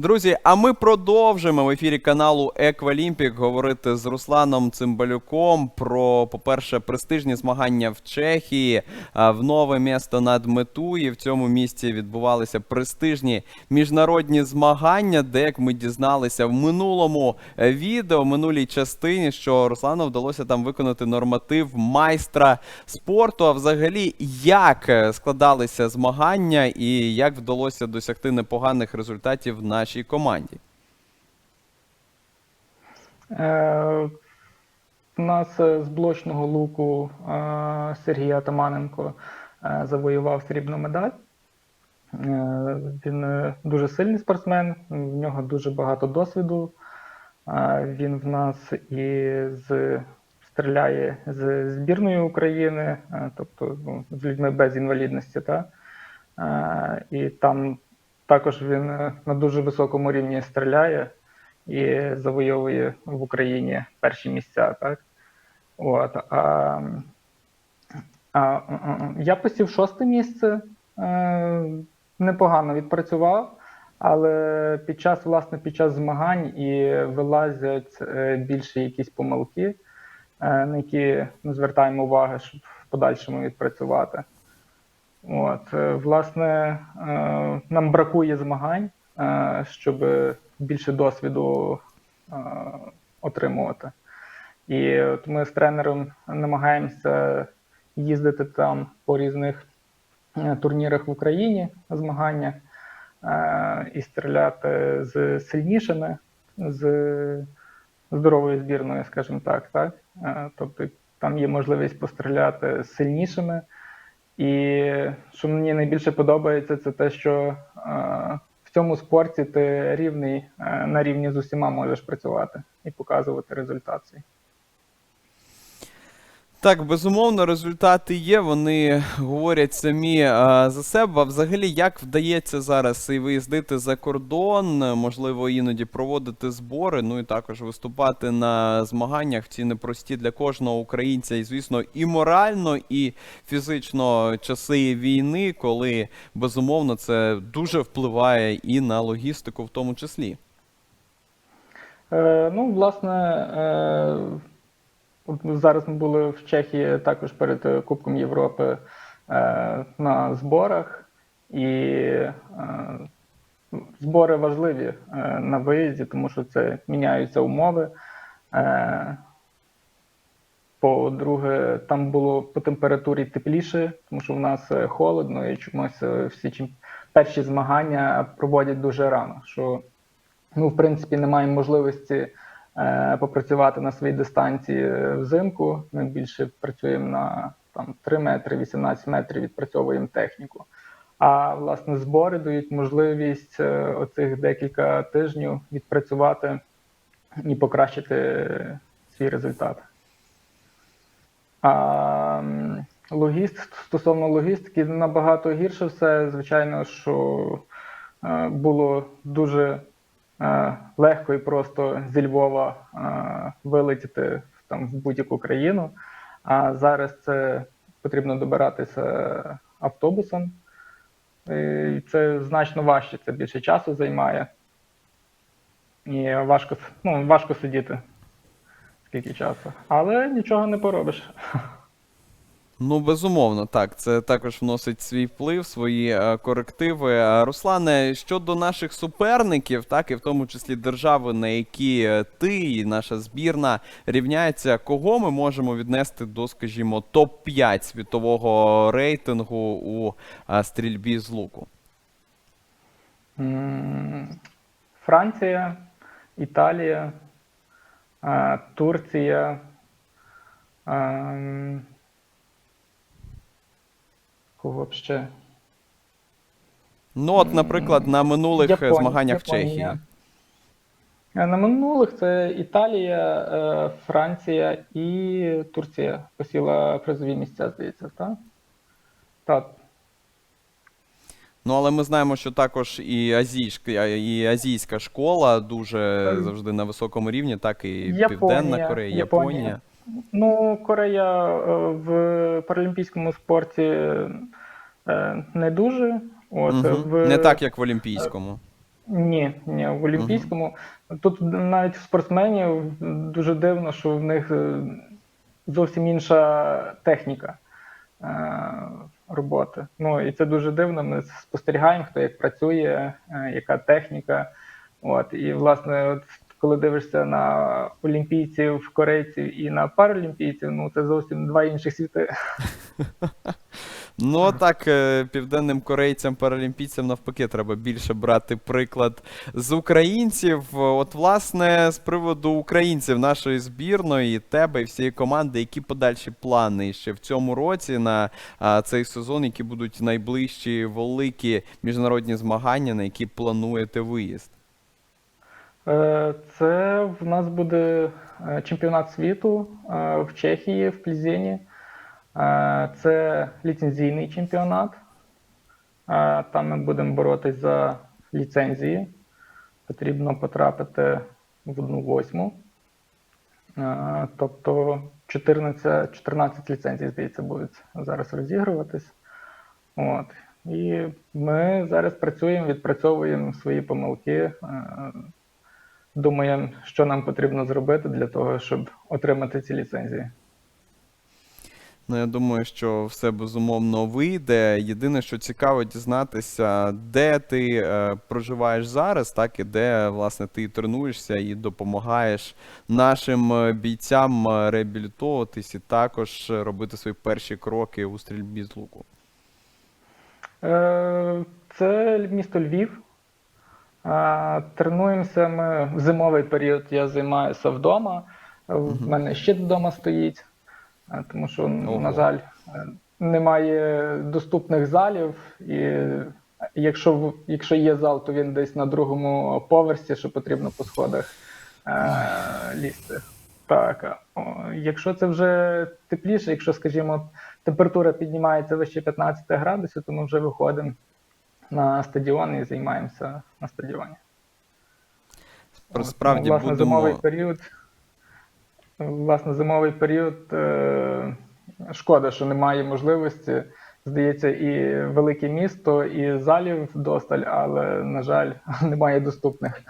Друзі, а ми продовжимо в ефірі каналу Еквалімпік говорити з Русланом Цимбалюком про, по-перше, престижні змагання в Чехії, в нове місто над Метуї. В цьому місті відбувалися престижні міжнародні змагання, де, як ми дізналися в минулому е, відео, в минулій частині, що Руслану вдалося там виконати норматив майстра спорту. А взагалі, як е, складалися змагання і як вдалося досягти непоганих результатів в нашій команді? Е, У нас е, з блочного луку е, Сергій Атаманенко е, завоював срібну медаль. Е, Він е, дуже сильний спортсмен, в нього дуже багато досвіду. Е, Він в нас і з, стріляє з збірної України, е, тобто ну, з людьми без інвалідності. Та? Е, І там також він е, на дуже високому рівні стріляє і завойовує в Україні перші місця, так? От, а, а, я посів шосте місце, е, непогано відпрацював, але під час, власне, під час змагань і вилазять е, більше якісь помилки, е, на які ми звертаємо увагу, щоб в подальшому відпрацювати. От, е, власне, е, нам бракує змагань, е, щоб більше досвіду отримувати. І от ми з тренером намагаємося їздити там по різних турнірах в Україні, змаганнях, е, і стріляти з сильнішими, з здоровою збірною, скажімо так. так? Тобто там є можливість постріляти з сильнішими. І що мені найбільше подобається, це те, що е, в цьому спорті ти рівний е, на рівні з усіма можеш працювати і показувати результат. Так, безумовно, результати є. Вони говорять самі а, за себе. А взагалі, як вдається зараз і виїздити за кордон, можливо, іноді проводити збори, ну і також виступати на змаганнях ці непрості для кожного українця, і звісно, і морально, і фізично часи війни, коли безумовно це дуже впливає і на логістику, в тому числі. Е, ну, власне, е, зараз ми були в Чехії також перед е, Кубком Європи е, на зборах, і е, збори важливі на виїзді, тому що це міняються умови. По-друге, там було по температурі тепліше, тому що в нас холодно і чомусь всі чим- перші змагання проводять дуже рано. Що ну, в принципі, не маємо можливості попрацювати на своїй дистанції е, взимку. Ми більше працюємо на там, 3 метри, 18 метрів, відпрацьовуємо техніку. А власне збори дають можливість е, оцих декілька тижнів відпрацювати і покращити е, свій результат. А логіст, стосовно логістики, набагато гірше все. Звичайно, що е, було дуже е, легко і просто зі Львова е, вилетіти там в будь-яку країну. А зараз це потрібно добиратися автобусом. І це значно важче, це більше часу займає. І важко, ну, важко сидіти скільки часу. Але нічого не поробиш. Ну, безумовно, так. Це також вносить свій вплив, свої е, корективи. Е, Руслане, щодо наших суперників, так і в тому числі держави, на які е, ти і наша збірна рівняється, кого ми можемо віднести до, скажімо, топ-5 світового рейтингу у стрільбі з луку? Франція, Італія, Турція. Ем, Кого б ще? Ну, от, наприклад, на минулих Японія- змаганнях в Чехії. Е, На минулих це Італія, е, Франція і Турція посіла призові місця, здається, так? Так. Ну, але ми знаємо, що також і азійська, і азійська школа дуже Ем, завжди на високому рівні, так і Японія, Південна Корея, Японія. Японія. Ну, Корея е, в паралімпійському спорті е, не дуже. От, Мгм. в... Не так, як в Олімпійському. Ні, ні, в Олімпійському. Тут навіть в спортсменів дуже дивно, що в них е, зовсім інша техніка роботи. Ну і це дуже дивно. Ми спостерігаємо, хто як працює, яка техніка. От і власне, от коли дивишся на олімпійців, корейців і на паралімпійців, ну це зовсім два інших світи. Ну так, е, південним корейцям, паралімпійцям навпаки, треба більше брати приклад з українців. От, власне, з приводу українців нашої збірної, тебе і всієї команди, які подальші плани ще в цьому році на цей сезон, які будуть найближчі великі міжнародні змагання, на які плануєте виїзд? Е, Це в нас буде е, чемпіонат світу е, в Чехії, в Плізені. Це ліцензійний чемпіонат. Там ми будемо боротись за ліцензії. Потрібно потрапити в одну восьму. Тобто 14, 14 ліцензій, здається, будуть зараз розігруватись. От. І ми зараз працюємо, відпрацьовуємо свої помилки. Думаємо, що нам потрібно зробити для того, щоб отримати ці ліцензії. Ну, я думаю, що все безумовно вийде. Єдине, що цікаво дізнатися, де ти е, проживаєш зараз, так і де власне ти тренуєшся і допомагаєш нашим е, бійцям е, реабілітовуватись і також робити свої перші кроки у стрільбі з луку. Е, Це місто Львів. Тренуємося ми в зимовий період. Я займаюся вдома. В мене щит вдома стоїть, тому що, Ого. на жаль, е, немає доступних залів. І якщо, якщо є зал, то він десь на другому поверсі, що потрібно по сходах е, лізти. Так, якщо це вже тепліше, якщо, скажімо, температура піднімається вище 15 градусів, то ми вже виходимо на стадіон і займаємося на стадіоні. Про справді ну, власне, зимовий період. Власне, зимовий період. Е- шкода, що немає можливості. Здається, і велике місто, і залів досталь, але, на жаль, немає доступних.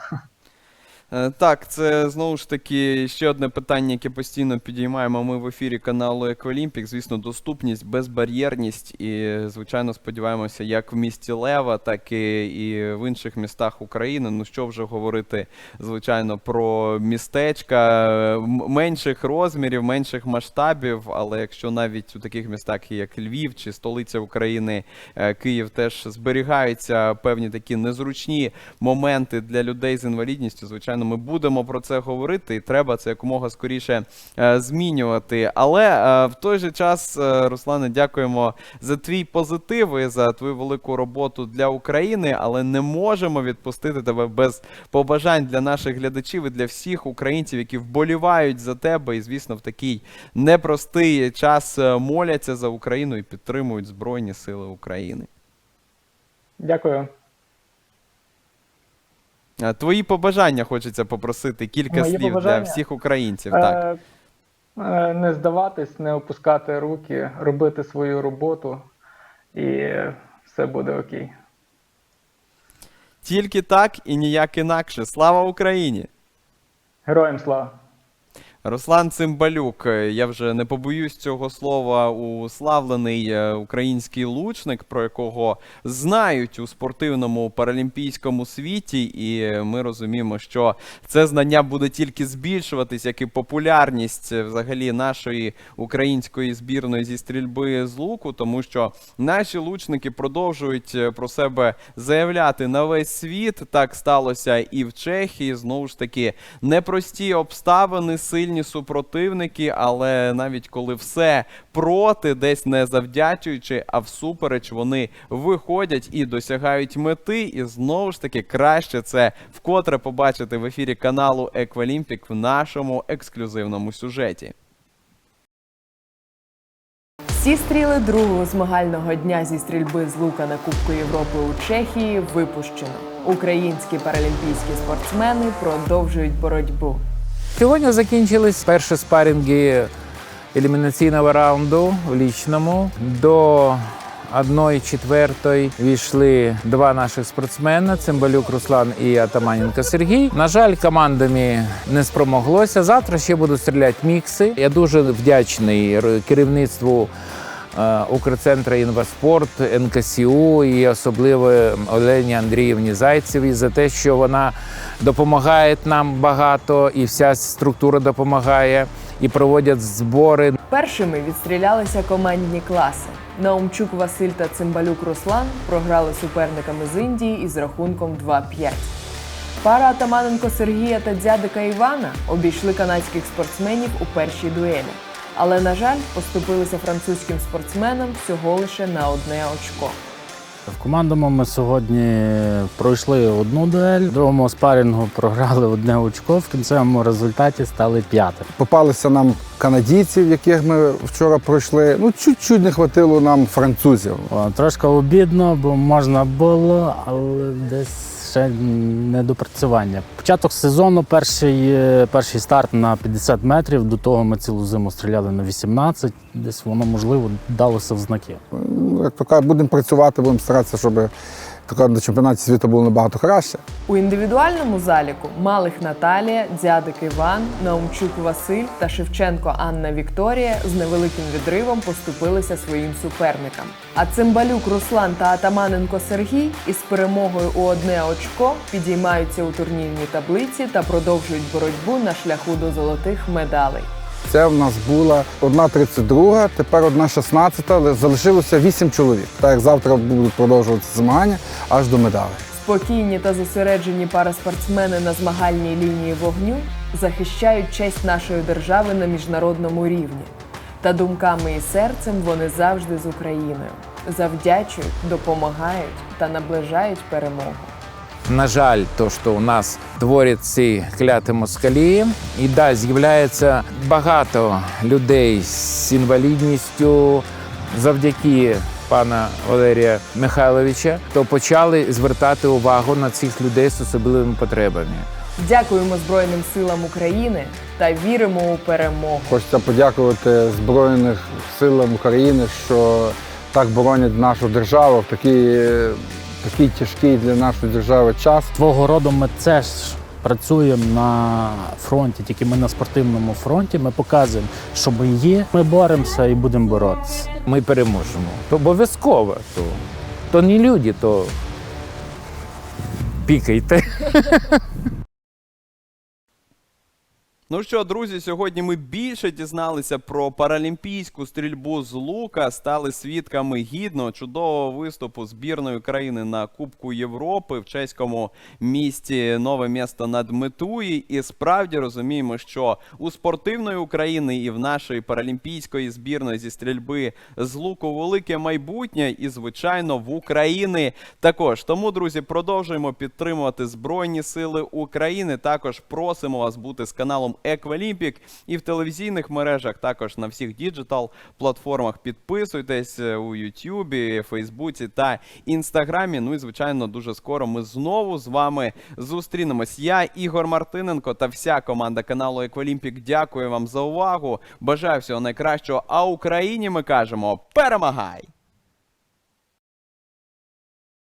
Е, Так, це знову ж таки ще одне питання, яке постійно підіймаємо ми в ефірі каналу Еквалімпік. Звісно, доступність, безбар'єрність. І, звичайно, сподіваємося, як в місті Лева, так і, і в інших містах України. Ну що вже говорити, звичайно, про містечка менших розмірів, менших масштабів. Але якщо навіть у таких містах, як Львів чи столиця України, е, Київ, теж зберігаються певні такі незручні моменти для людей з інвалідністю. Звичайно, ми будемо про це говорити, і треба це якомога скоріше е, змінювати. Але е, в той же час, е, Руслане, дякуємо за твій позитив і за твою велику роботу для України, але не можемо відпустити тебе без побажань для наших глядачів і для всіх українців, які вболівають за тебе, і звісно, в такий непростий час моляться за Україну і підтримують Збройні Сили України. Дякую. Е, Твої побажання хочеться попросити кілька Мої слів для всіх українців. Так. Е, е, Не здаватись, не опускати руки, робити свою роботу, і все буде окей. Тільки так і ніяк інакше. Слава Україні! Героям слава! Руслан Цимбалюк, е, я вже не побоюсь цього слова, уславлений е, український лучник, про якого знають у спортивному паралімпійському світі, і ми розуміємо, що це знання буде тільки збільшуватись, як і популярність е, взагалі нашої української збірної зі стрільби з луку, тому що наші лучники продовжують про себе заявляти на весь світ. Так сталося і в Чехії. Знову ж таки, непрості обставини, сильні супротивники, але навіть коли все проти, десь не завдячуючи, а всупереч, вони виходять і досягають мети. І знову ж таки краще це вкотре побачити в ефірі каналу Еквалімпік в нашому ексклюзивному сюжеті. Всі стріли другого змагального дня зі стрільби з лука на Кубку Європи у Чехії випущено. Українські паралімпійські спортсмени продовжують боротьбу. Сьогодні закінчились перші спарінги елімінаційного раунду в лічному. До 1-4 війшли два наших спортсмена: Цимбалюк Руслан і Атаманенко Сергій. На жаль, командами не спромоглося. Завтра ще будуть стріляти мікси. Я дуже вдячний керівництву. Е, Укрцентра інваспорт, НКСУ і особливо Олені Андріївні Зайцевій за те, що вона допомагає нам багато, і вся структура допомагає, і проводять збори. Першими відстрілялися командні класи. Наумчук Василь та Цимбалюк Руслан програли суперниками з Індії із рахунком 2-5. Пара Атаманенко Сергія та дзядика Івана обійшли канадських спортсменів у першій дуелі. Але, на жаль, поступилися французьким спортсменам всього лише на одне очко. В командному ми сьогодні пройшли одну дуель, в другому спарінгу програли одне очко. В кінцевому результаті стали п'ятим. Попалися нам канадійців, яких ми вчора пройшли. Ну, чуть-чуть не хватило нам французів. О, Трошки обідно, бо можна було, але десь ще недопрацювання. Початок сезону, перший, е, перший старт на 50 метрів. До того ми цілу зиму стріляли на 18. Десь воно можливо далося в знаки. Ну, Як то кажуть, будемо працювати, будемо старатися, щоб таке на чемпіонаті світу було набагато краще. У індивідуальному заліку Малих Наталія, Дзядик Іван, Наумчук Василь та Шевченко Анна Вікторія з невеликим відривом поступилися своїм суперникам. А Цимбалюк Руслан та Атаманенко Сергій із перемогою у одне очко підіймаються у турнірній таблиці та продовжують боротьбу на шляху до золотих медалей. Це в нас була одна 32, тепер одна 16, але залишилося 8 чоловік. Так як завтра будуть продовжуватися змагання аж до медалей. Спокійні та зосереджені параспортсмени на змагальній лінії вогню захищають честь нашої держави на міжнародному рівні. Та думками і серцем вони завжди з Україною. Завдячують, допомагають та наближають перемогу. На жаль, то, що у нас творять ці кляті москалі, і да, з'являється багато людей з інвалідністю завдяки пана Валерія Михайловича, то почали звертати увагу на цих людей з особливими потребами. Дякуємо Збройним силам України та віримо у перемогу. Хочеться подякувати Збройним силам України, що так боронять нашу державу в такий, такий тяжкий для нашої держави час. Свого роду ми це ж працюємо на фронті, тільки ми на спортивному фронті. Ми показуємо, що ми є. Ми боремося і будемо боротися. Ми переможемо. То обов'язково. То, то не люди, то пікайте. Ну що, друзі, сьогодні ми більше дізналися про паралімпійську стрільбу з лука, стали свідками гідного чудового виступу збірної країни на Кубку Європи в чеському місті Нове місто над Метуї. І справді розуміємо, що у спортивної України і в нашої паралімпійської збірної зі стрільби з луку велике майбутнє, і звичайно в Україні також. Тому, друзі, продовжуємо підтримувати Збройні Сили України. Також просимо вас бути з каналом Еквалімпік і в телевізійних мережах, також на всіх діджитал платформах. Підписуйтесь е, у Ютубі, Фейсбуці та Інстаграмі. Ну і звичайно, дуже скоро ми знову з вами зустрінемось. Я Ігор Мартиненко та вся команда каналу Еквалімпік. Дякую вам за увагу. Бажаю всього найкращого. А Україні ми кажемо перемагай!